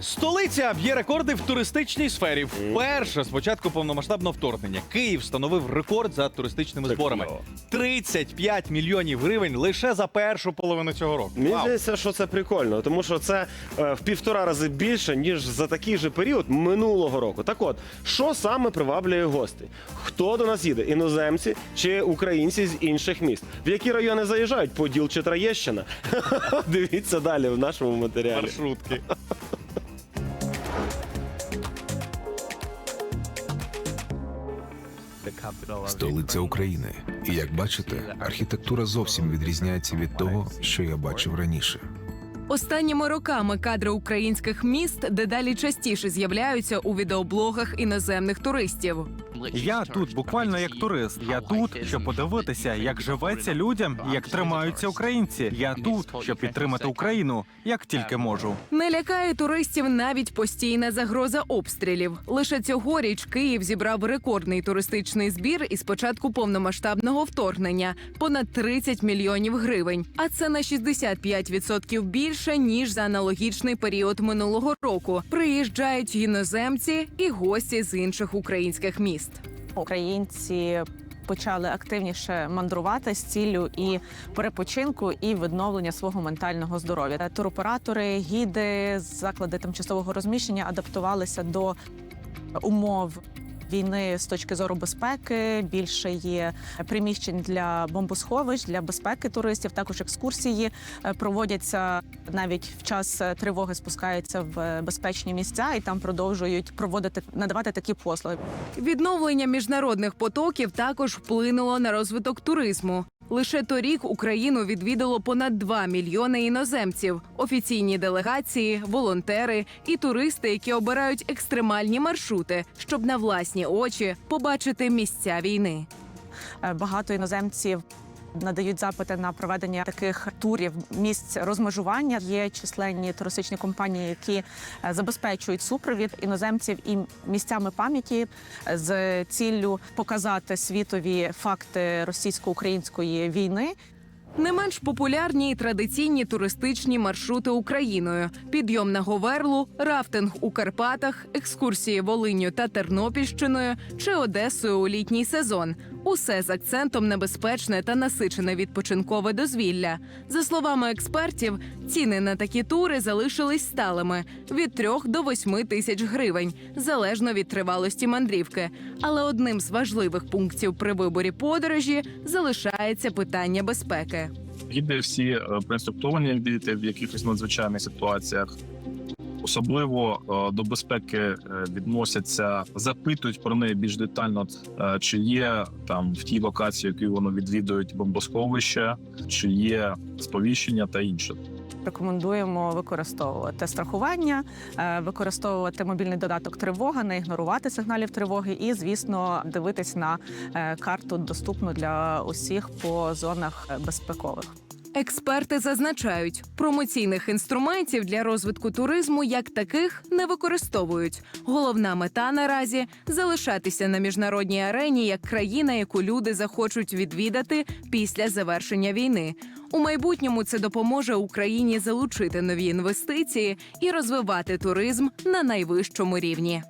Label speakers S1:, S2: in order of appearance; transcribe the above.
S1: Столиця б'є рекорди в туристичній сфері. Вперше з початку повномасштабного вторгнення Київ встановив рекорд за туристичними зборами. 35 мільйонів гривень лише за першу половину цього року.
S2: Мені
S1: Вау.
S2: здається, що це прикольно, тому що це е, в півтора рази більше, ніж за такий же період минулого року. Так от, що саме приваблює гостей? Хто до нас їде? Іноземці чи українці з інших міст? В які райони заїжджають? Поділ чи Троєщина? Дивіться далі в нашому матеріалі.
S1: маршрутки.
S3: Столиця України. І як бачите, архітектура зовсім відрізняється від того, що я бачив раніше.
S4: Останніми роками кадри українських міст дедалі частіше з'являються у відеоблогах іноземних туристів.
S5: Я тут буквально як турист. Я тут, щоб подивитися, як живеться людям, як тримаються українці. Я тут, щоб підтримати Україну, як тільки можу.
S4: Не лякає туристів навіть постійна загроза обстрілів. Лише цьогоріч Київ зібрав рекордний туристичний збір із початку повномасштабного вторгнення понад 30 мільйонів гривень. А це на 65% більше ніж за аналогічний період минулого року. Приїжджають іноземці і гості з інших українських міст.
S6: Українці почали активніше мандрувати з ціллю і перепочинку, і відновлення свого ментального здоров'я. Туроператори, гіди, заклади тимчасового розміщення адаптувалися до умов. Війни з точки зору безпеки більше є приміщень для бомбосховищ для безпеки туристів. Також екскурсії е, проводяться навіть в час е, тривоги, спускаються в е, безпечні місця і там продовжують проводити надавати такі послуги.
S4: Відновлення міжнародних потоків також вплинуло на розвиток туризму. Лише торік Україну відвідало понад 2 мільйони іноземців, офіційні делегації, волонтери і туристи, які обирають екстремальні маршрути, щоб на власні очі побачити місця війни.
S6: Е, Багато іноземців надають запити на проведення таких турів місць розмежування. Є численні туристичні компанії, які е, забезпечують супровід іноземців і місцями пам'яті е, з ціллю показати світові факти російсько-української війни.
S4: Не менш популярні і традиційні туристичні маршрути Україною: підйом на Говерлу, рафтинг у Карпатах, екскурсії Волинню та Тернопільщиною чи Одесою у літній сезон. Усе з акцентом на безпечне та насичене відпочинкове дозвілля. За словами експертів, ціни на такі тури залишились сталими від 3 до 8 тисяч гривень, залежно від тривалості мандрівки. Але одним з важливих пунктів при виборі подорожі залишається питання безпеки.
S7: Гіди всі проінструктовані діяти в якихось надзвичайних ситуаціях. Особливо е, до безпеки е, відносяться, запитують про неї більш детально, е, чи є там в тій локації, яку вони відвідують бомбосховище, чи є сповіщення та інше.
S6: Рекомендуємо використовувати страхування, використовувати мобільний додаток тривога, не ігнорувати сигналів тривоги, і звісно дивитись на карту доступну для усіх по зонах безпекових.
S4: Експерти зазначають, промоційних інструментів для розвитку туризму як таких не використовують. Головна мета наразі залишатися на міжнародній арені як країна, яку люди захочуть відвідати після завершення війни. У майбутньому це допоможе Україні залучити нові інвестиції і розвивати туризм на найвищому рівні.